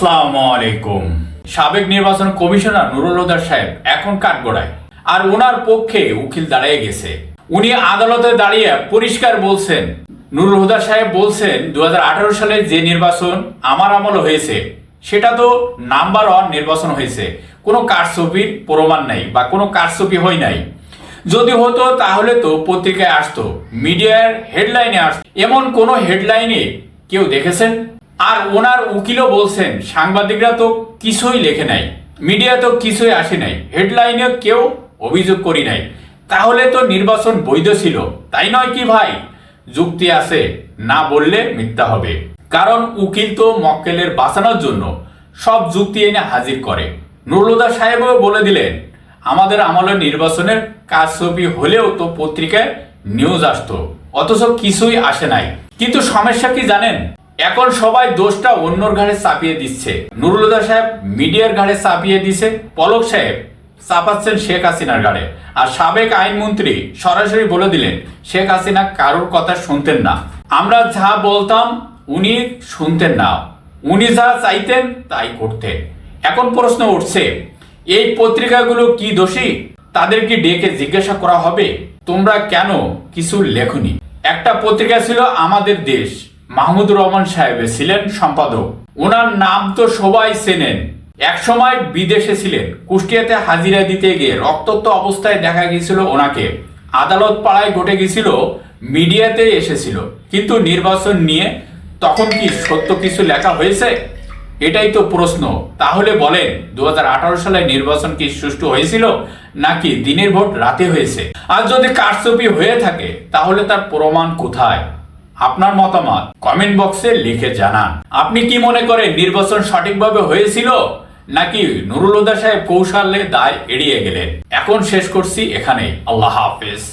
আসসালামু আলাইকুম। সাবেক নির্বাচন কমিশনার নুরুল হুদার সাহেব এখন কাঠগড়ায়, আর ওনার পক্ষে উকিল দাঁড়িয়ে গেছে। উনি আদালতে দাঁড়িয়ে পরিষ্কার বলছেন, নুরুল হুদা সাহেব বলছেন দু সালে যে নির্বাচন আমার আমল হয়েছে, সেটা তো নাম্বার ওয়ান নির্বাচন হয়েছে। কোনো কারচুপির প্রমাণ নাই বা কোনো কারচুপি হয় নাই। যদি হতো তাহলে তো পত্রিকায় আসতো, মিডিয়ার হেডলাইনে আসতো। এমন কোনো হেডলাইনে কেউ দেখেছেন? আর ওনার উকিলও বলছেন, সাংবাদিকরা তো কিছুই লেখে নাই মিডিয়া তো কিছুই আসে নাই হেডলাইনে কেউ অভিযোগ করি নাই। তাহলে তো নির্বাচন বৈধ ছিল, তাই নয় কি ভাই? যুক্তি আছে, না বললে মিথ্যা হবে। কারণ উকিল তো মক্কেলের বাঁচানোর জন্য সব যুক্তি এনে হাজির করে। নুরুলদা সাহেবও বলে দিলেন, আমাদের আমলের নির্বাচনের কারচুপি হলেও তো পত্রিকায় নিউজ আসতো, অথচ কিছুই আসে নাই। কিন্তু সমস্যা কি জানেন? এখন সবাই দোষটা অন্যর ঘাড়ে চাপিয়ে দিচ্ছে। নুরুলদা সাহেব মিডিয়ার ঘাড়ে চাপিয়ে দিছে পলক সাহেব চাপাচ্ছেন শেখ হাসিনার ঘাড়ে। আর সাবেক আইনমন্ত্রী সরাসরি বলে দিলেন, শেখ হাসিনা কারোর কথা শুনতেন না। আমরা যা বলতাম উনি শুনতেন না। উনি যা চাইতেন তাই করতেন। এখন প্রশ্ন উঠছে, এই পত্রিকাগুলো কি দোষী? তাদের কি ডেকে জিজ্ঞাসা করা হবে? তোমরা কেন কিছু লেখনি? একটা পত্রিকা ছিল আমাদের দেশ। মাহমুদুর রহমান সাহেব ছিলেন সম্পাদক। ওনার নাম তো সবাই চেনেন। এক সময় বিদেশে ছিলেন। কুষ্টিয়াতে হাজিরা দিতে গিয়ে রক্তত্ব অবস্থায় দেখা গিয়েছিল ওনাকে। আদালত পাড়ায় ঘটে গেছিল মিডিয়াতে এসেছিল। কিন্তু নির্বাচন নিয়ে তখন কি সত্য কিছু লেখা হয়েছে? এটাই তো প্রশ্ন। তাহলে বলেন দু হাজার আঠারো সালে নির্বাচন কি সুষ্ঠু হয়েছিল, নাকি দিনের ভোট রাতে হয়েছে? আর যদি কারচুপি হয়ে থাকে, তাহলে তার প্রমাণ কোথায়? আপনার মতামত কমেন্ট বক্সে লিখে জানান। আপনি কি মনে করেন নির্বাচন সঠিকভাবে হয়েছিল, নাকি নুরুল সাহেব কৌশলে দায় এড়িয়ে গেলেন? এখন শেষ করছি এখানে আল্লাহ হাফেজ।